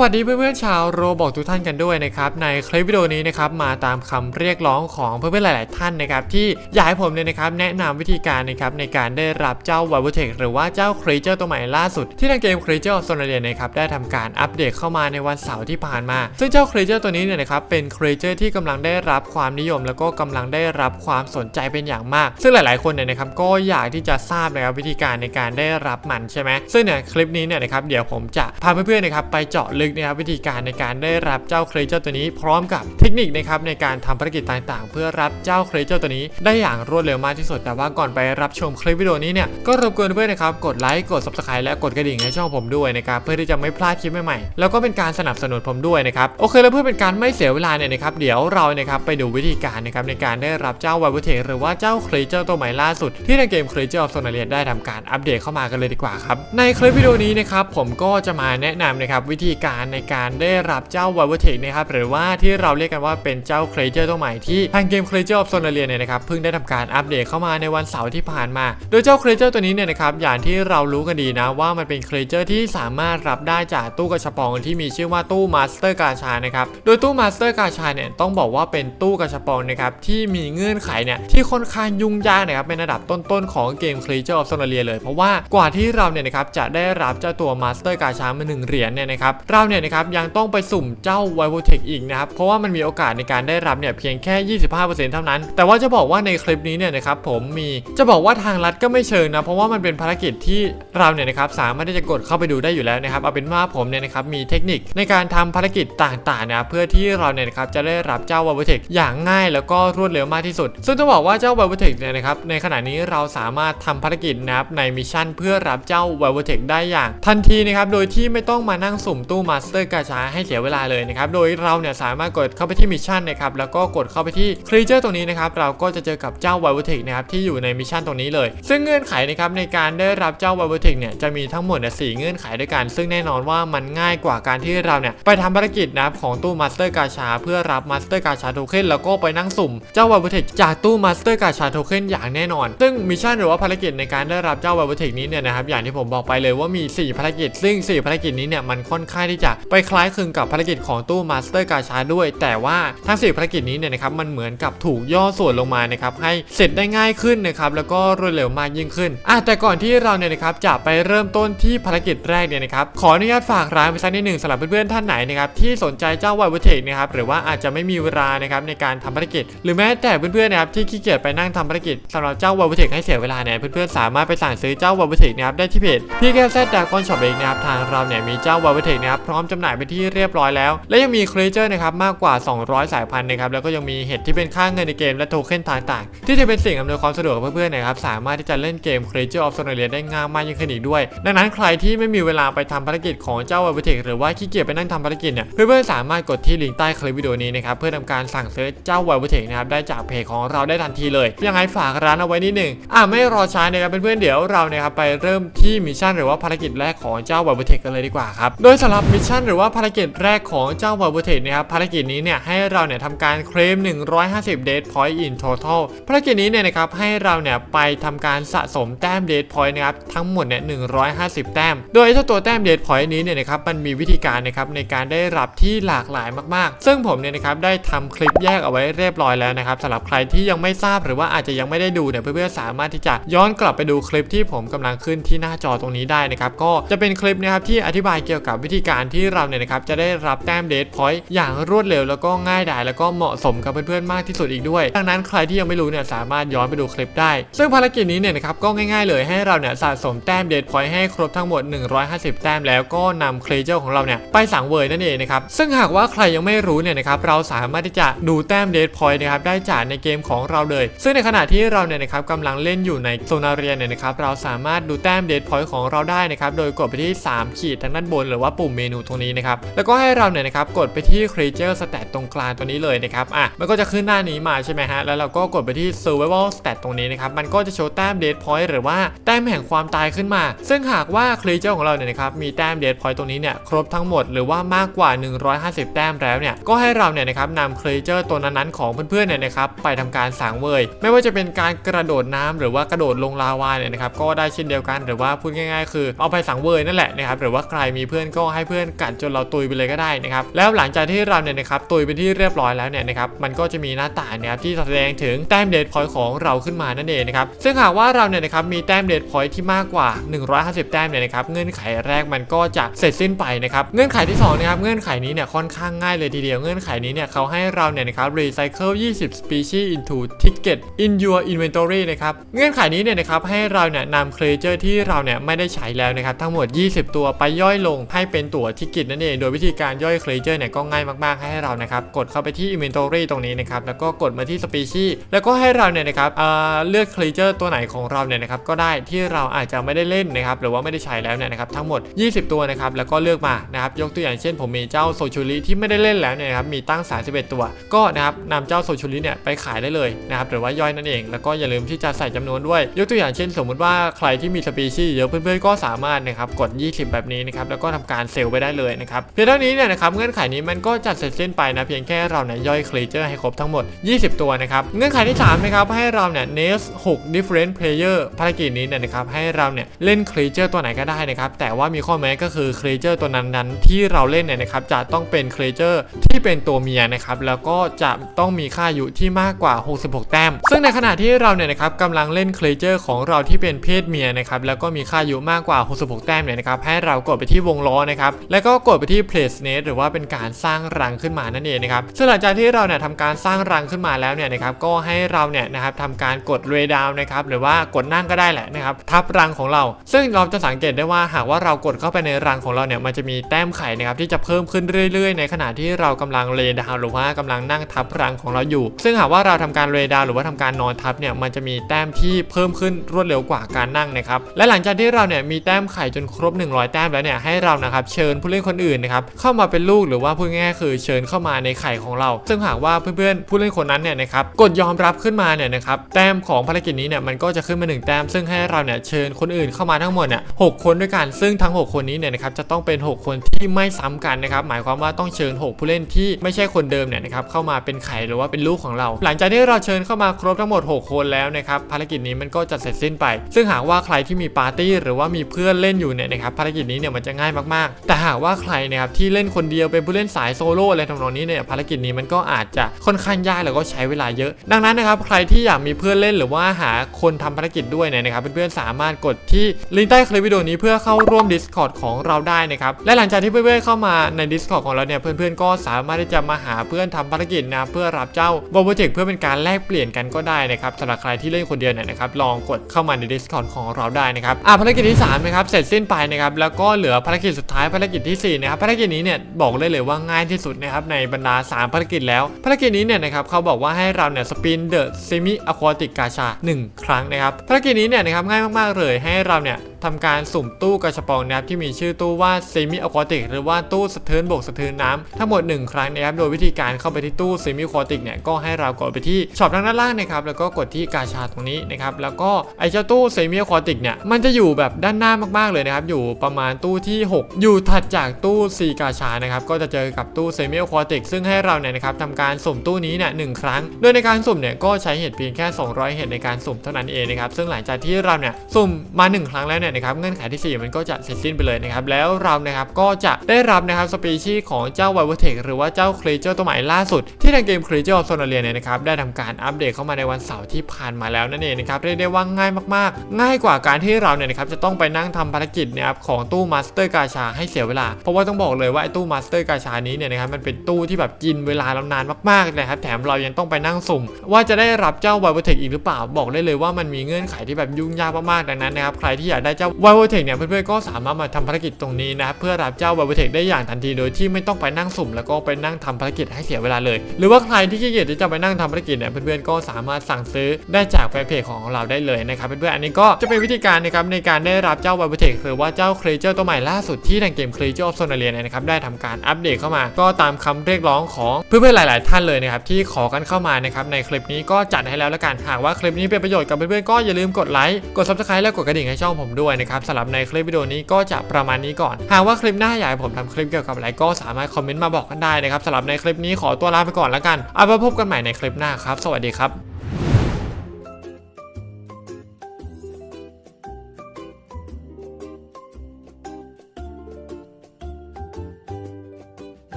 วัสดีเพื่อนๆชาวโรบอกทุกท่านกันด้วยนะครับในคลิปวิดีโอนี้นะครับมาตามคำเรียกร้องของเพื่อนๆหลาย ๆ ท่านนะครับที่อยากให้ผมเนี่ยนะครับแนะนำวิธีการนะครับในการได้รับเจ้า v i v o t e c h หรือว่าเจ้า Creature ตัวใหม่ล่าสุด ที่ทางเกม Creature of Sonaria นะครับได้ทำการอัปเดตเข้ามาในวันเสาร์ที่ผ่านมา ซึ่งเจ้า Creature ตัวนี้เนี่ยนะครับเป็น Creature ที่กำลังได้รับความนิยม แล้วก็กำลังได้รับความสนใจเป็นอย่างมาก ซึ่งหลาย ๆ คนเนี่ยนะครับก็อยากที่จะทราบนะครับวิธีการในการได้รับมันใช่ไหมซึ่งเนี่ยคลิปนี้เนี่ยนะครับเดี๋ยวผมจะพาเพื่อนๆนะครับไปเจาะลึกนะครับวิธีการในการได้รับเจ้าเครเจอร์ตัวนี้ พร้อมกับเทคนิคนะครับในการทำภารกิจต่างๆ เพื่อรับเจ้าเครเจอร์ตัวนี้ ได้อย่างรวดเร็วมากที่สุด แต่ว่าก่อนไปรับชมคลิปวิดีโอนี้เนี่ยก็รบกวนเพื่อนนะครับกดไลค์กด subscribe และกดกระดิ่งให้ช่องผมด้วยนะครับเพื่อที่จะไม่พลาดคลิปใหม่ๆแล้วก็เป็นการสนับสนุนผมด้วยนะครับโอเคแล้วเพื่อเป็นการไม่เสียเวลาเนี่ยนะครับเดี๋ยวเรานะครับไปดูวิธีการนะครับในการได้รับเจ้า v i v o t e c h หรือว่าเจ้าเครเจอร์ตัวใหม่ล่าสุด ที่ในเกม Creature of Sonaria ได้ทำการอัปเดตเข้ามากันเลยดีกว่าครับในคลิปวิดีโอนี้นะครับผมก็จะมาแนะนำนะครับวิธีการในการได้รับเจ้า v i v o t e c h นะครับหรือว่าที่เราเรียกกันว่าเป็นเจ้า Creature ตัวใหม่ที่ทางเกม Creature of Sonaria เนี่ยนะครับเพิ่งได้ทำการอัปเดตเข้ามาในวันเสาร์ที่ผ่านมา โดยเจ้า Creature ตัวนี้เนี่ยนะครับอย่างที่เรารู้กันดีนะว่ามันเป็น Creature ที่สามารถรับได้จากตู้กระชบปองที่มีชื่อว่าตู้ Master กาชานะครับโดยตู้ Master กาชาเนี่ยต้องบอกว่าเป็นตู้กระชบปองนะครับที่มีเงื่อนไขเนี่ยที่ค่อนข้างยุ่งยากนะครับเป็นระดับต้นๆของเกม Creature of Sonaria เลย เพราะว่ากว่าที่เราเนี่ยนะครับจะได้รับเจ้าตัว Master กาชามาหนึ่งเหรียญเนี่ยนะครับเราเนี่ยนะครับยังต้องไปสุ่มเจ้า v i v o t e c h อีกนะครับ เพราะว่ามันมีโอกาสในการได้รับเนี่ยเพียงแค่ 25%เท่านั้น แต่ว่าจะบอกว่าในคลิปนี้เนี่ยนะครับผมมีจะบอกว่าทางรัฐก็ไม่เชิงนะ เพราะว่ามันเป็นภารกิจที่เราเนี่ยนะครับสามารถที่จะกดเข้าไปดูได้อยู่แล้วนะครับเอาเป็นว่าผมเนี่ยนะครับมีเทคนิคในการทำภารกิจต่างๆนะเพื่อที่เราเนี่ยนะครับจะได้รับเจ้า v i v o t e c h อย่างง่ายแล้วก็รวดเร็วมากที่สุด ซึ่งต้องบอกว่าเจ้า v i v o t e c h เนี่ยนะครับในขณะนี้เราสามารถทำภารกิจนะครับในมิชชั่นเพื่อรับเจ้า v i v o t e c h ได้อย่าง ทันทีนะครับโดยที่ไม่ต้องมานั่งสุ่มตู้มาสเตอร์กาชาให้เสียเวลาเลยนะครับ โดยเราเนี่ยสามารถกดเข้าไปที่มิชชั่นนะครับ แล้วก็กดเข้าไปที่ครีเจอร์ตรงนี้นะครับ เราก็จะเจอกับเจ้า v i v o t e c h นะครับที่อยู่ในมิชชั่นตรงนี้เลย ซึ่งเงื่อนไขนะครับในการได้รับเจ้า v i v o t e c h เนี่ยจะมีทั้งหมดเนี่เงื่อนไขด้วยกัน ซึ่งแน่นอนว่ามันง่ายกว่าการที่เราเนี่ยไปทำภารกิจนะครับของตู้มาสเตอร์กาชาเพื่อรับมาสเตอร์กาชาโทเค็นแล้วก็ไปนั่งสุ่มเจ้า v i v o t e c h จากตู้มาสเตอร์กาชาโทเค็นอย่างแน่นอน ซึ่งมิชชั่นหรือว่าภารกิจในการได้รับเจ้า v i v o t e c h นี้เนี่ยนะครับอย่างที่ผมบอกไปเลยว่ามี 4 ภารกิจ ซึ่ง 4 ภารกิจนี้เนี่ยมันค่อนข้างที่จะไปคล้ายคลึงกับภารกิจของตู้มาสเตอร์กาชาด้วย แต่ว่าทั้ง4ภารกิจนี้เนี่ยนะครับมันเหมือนกับถูกย่อส่วนลงมานะครับให้เสร็จได้ง่ายขึ้นนะครับแล้วก็รวดเร็วมากยิ่งขึ้นอะแต่ก่อนที่เราเนี่ยนะครับจะไปเริ่มต้นที่ภารกิจแรกเนี่ยนะครับขออนุญาตฝากร้านไปสักนิดหนึ่งสำหรับเพื่อนๆท่านไหนนะครับที่สนใจเจ้าไวเวอร์เทคนะครับหรือว่าอาจจะไม่มีเวลานะครับในการทำภารกิจ หรือแม้แต่เพื่อนๆนะครับที่ขี้เกียจไปนั่งทำภารกิจสำหรับเจ้าไวเวอร์เทคให้เสียเวลาเนี่ยเพื่อนๆสามารถไปสั่งซื้อเจ้าไวเวอร์เทคนะครับได้ที่เพจพี่แก้วแซดดากอนช็อปเองนะครับทางเราเนี่ยมีเจ้าไวเวอร์เทคนะครับพร้อมจำหน่ายไปที่เรียบร้อยแล้ว และยังมีครีเจอร์นะครับมากกว่า 200 สายพันธุ์นะครับแล้วก็ยังมีเห็ดที่เป็นค่าเงินในเกมและโทเค็นต่างๆ ที่จะเป็นสิ่งอำนวยความสะดวกเพื่อนๆนะครับสามารถที่จะเล่นเกม Creature of Sonaria ได้ง่ายมากยิ่งขึ้นอีกด้วย ดังนั้นใครที่ไม่มีเวลาไปทำภารกิจของเจ้า v i v o t e c h หรือว่าขี้เกียจไปนั่งทำภารกิจเนี่ยเพื่อนๆสามารถกดที่ลิงก์ใต้คลิปวิดีโอนี้นะครับเพื่อทำการสั่งซื้อเจ้า v i v o t e c h นะครับได้จากเพจของเราได้ทันทีเลยยังไงฝากร้านเอาไว้นิดหนึ่งอะไม่รอช้านะครับเพื่อนๆเดี๋ยวเรานี่ยครับไปเริ่มที่มิชชั่นหรือว่าภารกิจแรกของเจ้า v i v o t e c กันเลยดีกว่าครับโดยสำหรับมิชชั่นหรือว่าภารกิจแรกของเจ้า v i v o t e c h นะครับภารกิจนี้เนี่ยให้เราเนี่ยทำการเคลม 150 Date Point in total ภารกิจนี้เนี่ยนะครับให้เราเนี่ยไปทำการสะสมแต้ม Date Point นะครับทั้งหมดเนี่ย150 แต้ม โดยเจ้าตัวแต้ม Date Point นี้เนี่ยนะครับมันมีวิธีการนะครับในการได้รับที่หลากหลายมากๆ ซึ่งผมเนี่ยนะครับได้ทำคลิปแยกเอาไว้เรียบร้อยแล้วนะครับสำหรับใครที่ยังไม่ทราบหรือว่าอาจจะยังไม่ได้ดูเนี่ยเพื่อนๆสามารถที่จะย้อนกลับไปดูคลิปที่ผมกำลังขึ้นที่หน้าจอตรงนี้ได้นะครับก็จะเป็นคลิปนะครับที่อธิบายเกี่ยวกับวิธีการที่เราเนี่ยนะครับจะได้รับแต้ม Date Point อย่างรวดเร็วแล้วก็ง่ายดายแล้วก็เหมาะสมกับเพื่อนๆมากที่สุดอีกด้วย ดังนั้นใครที่ยังไม่รู้เนี่ยสามารถย้อนไปดูคลิปได้ ซึ่งภารกิจนี้เนี่ยนะครับก็ง่ายๆเลยให้เราเนี่ยสะสมแต้มเดทพอยต์ให้ครบทั้งหมด 150 แต้มแล้วก็นำเคลเจอร์ของเราเนี่ยไปสังเวยนั่นเองนะครับซึ่งหากว่าใครยังไม่รู้เนี่ยนะครับเราสามารถที่จะดูแต้มเดทพอยต์นะครับได้จากในเกมของเราเลย ซึ่งในขณะที่เราเนี่ยนะครับกำลังเล่นอยู่ในโซนาเรียเนี่ยนะครับเราสามารถดูแต้มเดทพอยต์ของเราได้นะครับโดยกดไปที่ 3 ขีดทางด้านบนหรือว่าปุ่มเมนูตรงนี้นะครับแล้วก็ให้เราเนี่ยนะครับกดไปที่ Creature Stat ตรงกลางตัวนี้เลยนะครับอะมันก็จะขึ้นหน้านี้มาใช่ไหมฮะแล้วเราก็กดไปที่ Survival Stat ตรงนี้นะครับมันก็จะโชว์แต้ม Dead Point หรือว่าแต้มแห่งความตายขึ้นมา ซึ่งหากว่า Creature ของเราเนี่ยนะครับมีแต้ม Dead Point ตรงนี้เนี่ยครบทั้งหมดหรือว่ามากกว่า 150 แต้มแล้วเนี่ยก็ให้เราเนี่ยนะครับนำ Creature ตัวนั้นๆของเพื่อนๆเนี่ยนะครับไปทำการสังเวยไม่ว่าจะเป็นการกระโดดน้ำหรือว่ากระโดดลงลาวาเนี่ยนะครับก็ได้เช่นเดียวกันหรือว่าพูดง่าย ๆ คือเอาไปสังเวยนั่นแหละนะครับหรือว่าใครมีเพื่อนก็ให้เพื่อนอนกัดจนเราตุยไปเลยก็ได้นะครับแล้วหลังจากที่เราเนี่ยนะครับตุยเป็นที่เรียบร้อยแล้วเนี่ยนะครับมันก็จะมีหน้าต่างนะครับที่แสดงถึงแต้มเดทพอยต์ของเราขึ้นมานั่นเองนะครับซึ่งหากว่าเราเนี่ยนะครับมีแต้มเดทพอยต์ที่มากกว่า 150 แต้มเนี่ยนะครับเงื่อนไขแรกมันก็จะเสร็จสิ้นไปนะครับเงื่อนไขที่สองนะครับเงื่อนไขนี้เนี่ยค่อนข้างง่ายเลยทีเดียวเงื่อนไขนี้เนี่ยเขาให้เราเนี่ยนะครับ recycle 20 species into ticket in your inventory นะครับเงื่อนไขนี้เนี่ยนะครับให้เราเนี่ยนำ creature ที่เราเนี่ยไม่ได้ใช้แล้วนะครับทั้งหมด 20 ตัวไปย่อยลงให้เป็นตัวทิกเก็ตนั่นเองโดยวิธีการย่อย creature เนี่ยก็ง่ายมากๆให้เรานะครับกดเข้าไปที่ inventory ตรงนี้นะครับแล้วก็กดมาที่ species แล้วก็ให้เราเนี่ยนะครับเอ่อเลือก creature ตัวไหนของเราเนี่ยนะครับก็ได้ที่เราอาจจะไม่ได้เล่นนะครับหรือว่าไม่ได้ใช้แล้วเนี่ยนะครับทั้งหมด 20 ตัวนะครับแล้วก็เลือกมานะครับยกตัวอย่างเช่น ผมมีเจ้าโซชูริที่ไม่ได้เล่นแล้วเนี่ยนะครับมีตั้ง 31 ตัว ก็นะครับนำเจ้าโซชูริเนี่ยไปขายได้เลยนะครับหรือว่าย่อยนั่นเอง แล้วก็อย่าลืมที่จะใส่จำนวนด้วย ยกตัวอย่างเช่น สมมุติว่าใครที่มีสปีชีส์เยอะเพื่อนๆก็สามารถนะครับกด 20 แบบนี้นะครับแล้วก็ทำการเซลล์ไปได้เลยนะครับเพียงเท่านี้เนี่ยนะครับเงื่อนไขนี้มันก็จะเสร็จสิ้นไปนะเพียงแค่เราเนี่ยย่อยครีเจอร์ให้ครบทั้งหมด 20 ตัวนะครับเงื่อนไขที่3นะครับให้เราเนี่ย nest 6 different player ภารกิจนี้เนี่ยนะครับให้เราเนี่ยเล่นครีเจอร์ตัวไหนก็ได้นะครับแต่ว่ามีข้อแม้ก็คือครีเจอร์ตัวนั้นๆ ที่เราเล่นเนี่ยนะครับจะต้องเป็นครีเจอร์ที่เป็นตัวเมียนะครับแล้วก็จะต้องมีค่าอายุที่มากกว่า 66 แต้ม ซึ่งในขณะที่เราเนี่ยนะครับกำลังเล่นครีเจอร์ของเราที่เป็นเพศเมียนะครับแล้วก็มีค่าอายุมากกว่า 66 แต้มเนี่ยนะครับให้เรากดไปที่วงล้อนะครับแล้วก็กดไปที่ place nest หรือว่าเป็นการสร้างรังขึ้นมานั่นเองนะครับซึ่งหลังจากที่เราเนี่ยทำการสร้างรังขึ้นมาแล้วเนี่ยนะครับก็ให้เราเนี่ยนะครับทำการกด ray down นะครับหรือว่ากดนั่งก็ได้แหละนะครับทับรังของเรา ซึ่งเราจะสังเกตได้ว่าหากว่าเรากดเข้าไปในรังของเราเนี่ยมันจะมีแต้มไข่นะครับที่จะเพิ่มขึ้นเรื่อย ๆ ในขณะที่เรากำลัง lay down หรือว่ากำลังนั่งทับรังของเราอยู่ ซึ่งหากว่าเราทำการ lay down หรือว่าทำการนอนทับเนี่ยมันจะมีแต้มที่เพิ่มขึ้นรวดเร็วกว่าการนั่งนะครับและหลังจากที่เราเนี่ยมีแต้มไข่จนครบ 100 แต้มแล้วเนี่ยให้เรานะครับเชิญผู้เล่นคนอื่นนะครับเข้ามาเป็นลูกหรือว่าพูดง่ายๆคือเชิญเข้ามาในไข่ของเรา ซึ่งหากว่าเพื่อนๆผู้เล่นคนนั้นเนี่ยนะครับกดยอมรับขึ้นมาเนี่ยนะครับแต้มของภารกิจนี้เนี่ยมันก็จะขึ้นมาหนึ่งแต้ม ซึ่งให้เราเนี่ยเชิญคนอื่นเข้ามาทั้งหมดเนี่ยหกคนด้วยกันซึ่งทั้ง 6 คนนี้เนี่ยนะครับจะต้องเป็น 6 คนที่ไม่ซ้ำกันนะครับหมายความว่าต้องเชิญ 6 ผู้เล่นที่ไม่ใช่คนเดิมเนี่ยนะครับเข้ามาเป็นไข่หรือว่าเป็นลูกของเรา หลังจากที่เราเชิญเข้ามาครบทั้งหมด 6 คนแล้วนะครับภารกิจนี้มันก็จะเสร็จสิ้นไป ซึ่งหากว่าใครที่มีปาร์ตี้หรือว่ามีเพื่อนเล่นอยู่เนี่ยนะครับภารกิจนี้เนี่ยมันจะง่ายมากๆ แต่หากว่าใครนะครับที่เล่นคนเดียวเป็นผู้เล่นสายโซโล่อะไรทำนองนี้เนี่ยภารกิจนี้มันก็อาจจะค่อนข้างยากแล้วก็ใช้เวลาเยอะ ดังนั้นนะครับใครที่อยากมีเพื่อนเล่นหรือว่าหาคนทำภารกิจด้วยเนี่ยนะครับเพื่อนๆสามารถกดที่ลิงก์ใต้คลิปวิดีโอนี้เพื่อเข้าร่วม Discord ของเราได้นะครับและหลังจากที่เพื่อนๆเข้ามาใน Discord ของเราเนี่ยเพื่อนๆก็สามารถที่จะมาหาเพื่อนทำภารกิจนะเพื่อรับเจ้าโบโบเจกต์เพื่อเป็นการแลกเปลี่ยนกันก็ได้นะครับสำหรับใครที่เล่นคนเดียวเนี่ยนะครับลองกดเข้ามาใน Discord ของเราได้นะครับอะภารกิจที่3นะครับเสร็จสิ้นไปนะครับแล้วก็เหลือภารกิจสุดท้ายภารกิจกิจที่ 4 นะครับภารกิจนี้เนี่ยบอกเลยเลยว่าง่ายที่สุดนะครับในบรรดา 3 ภารกิจแล้ว ภารกิจนี้เนี่ยนะครับเขาบอกว่าให้เราเนี่ยสปินเดอะเซมิอะควาติกกาชา 1 ครั้งนะครับภารกิจนี้เนี่ยนะครับง่ายมากๆเลยให้เราเนี่ย ทำการสุ่มตู้กระชปองนะครับที่มีชื่อตู้ว่าเซมิอะควาติกหรือว่าตู้สะเทินบกสะเทินน้ำทั้งหมด 1 ครั้งนะครับโดยวิธีการเข้าไปที่ตู้เซมิอะควาติกเนี่ยก็ให้เรากดไปที่ช็อปทางด้านล่างนะครับแล้วก็กดที่กาชาตรงนี้นะครับแล้วก็ไอ้เจ้าตู้เซมิอะควาติกเนี่ยมันจะอยู่แบบด้านหน้ามากๆเลยนะครับอยู่ประมาณตู้ที่ 6 อยู่ถัดจากตู้ซีกาชานะครับก็จะเจอกับตู้เซมิอะควาติกซึ่งให้เราเนี่ยนะครับทำการสุ่มตู้นี้เนี่ยหนึ่งครั้ง โดยในการสุ่มเนี่ยก็ใช้เห็ดเพียงแค่ 200 เห็ดในการสุ่มเท่านั้นเองนะครับซึ่งหลังจากที่เราเนี่ยสุ่มมา 1 ครั้งแล้วเนี่ยนะครับเงื่อนไขที่ 4 มันก็จะเสร็จสิ้นไปเลยนะครับแล้วเรานะครับก็จะได้รับนะครับสปีชีส์ของเจ้าไวเวอร์เทคหรือว่าเจ้าครีเจอร์ตัวใหม่ล่าสุด ที่ทางเกมครีเจอร์ออฟโซนาเรียเนี่ยนะครับได้ทำการอัปเดตเข้ามาในวันเสาร์ที่ผ่านมาแล้วนั่นเองนะครับเรียกได้ว่าง่ายมากๆ ง่ายกว่าการที่เราเนี่ยนะครับจะต้องไปนั่งทำภารกิจนะครับของตู้มาสเตอร์กาชาให้เสียเวลา เพราะว่าต้องบอกเลยว่าไอ้ตู้มาสเตอร์กาชานี้เนี่ยนะครับมันเป็นตู้ที่แบบกินเวลาเรานานมากๆนะครับแถมเรายังต้องไปนั่งสุ่ม ว่าจะได้รับเจ้าไวเวอร์เทคอีกหรือเปล่าบอกได้เลยว่ามันมีเงื่อนไขที่แบบยุ่งยากมากๆดังนั้นนะครับใครที่อยากได้เจ้าไวเวอร์เทคเนี่ยเพื่อนๆก็สามารถมาทำภารกิจตรงนี้นะครับเพื่อรับเจ้าไวเวอร์เทคได้อย่างทันทีโดยที่ไม่ต้องไปนั่งสุ่มแล้วก็ไปนั่งทำภารกิจให้เสียเวลาเลย หรือว่าใครที่ขี้เกียจที่จะไปนั่งทำภารกิจเนี่ยเพื่อนๆก็สามารถสั่งซื้อได้จากแฟนเพจของเราได้เลยนะครับเพื่อนๆอันนี้ก็จะเป็นวิธีการนะครับในการได้รับเจ้าไวเวอร์เทคหรือว่าเจ้าครีเจอร์ตัวใหม่ล่าสุดที่ทางเกมครีเจอร์ออฟโซนาเรียนะครับได้ทำการอัปเดตเข้ามา ก็ตามคำเรียกร้องของเพื่อนๆหลาย ๆ ท่านเลยนะครับที่ขอกันเข้ามานะครับในคลิปนี้ก็จัดให้แล้วละกันหากว่าคลิปนี้เป็นประโยชน์กับเพื่อนๆก็อย่าลืมกดไลค์กด subscribe และกดกระดิ่งให้ช่องผมด้วยนะครับสำหรับในคลิปวิดีโอนี้ก็จะประมาณนี้ก่อน หากว่าคลิปหน้าอยากให้ผมทำคลิปเกี่ยวกับอะไรก็สามารถคอมเมนต์มาบอกกันได้นะครับสำหรับในคลิปนี้ขอตัวลาไปก่อนแล้วกันเอาไว้พบกันใหม่ในคลิปหน้าครับ สวัสดีครับ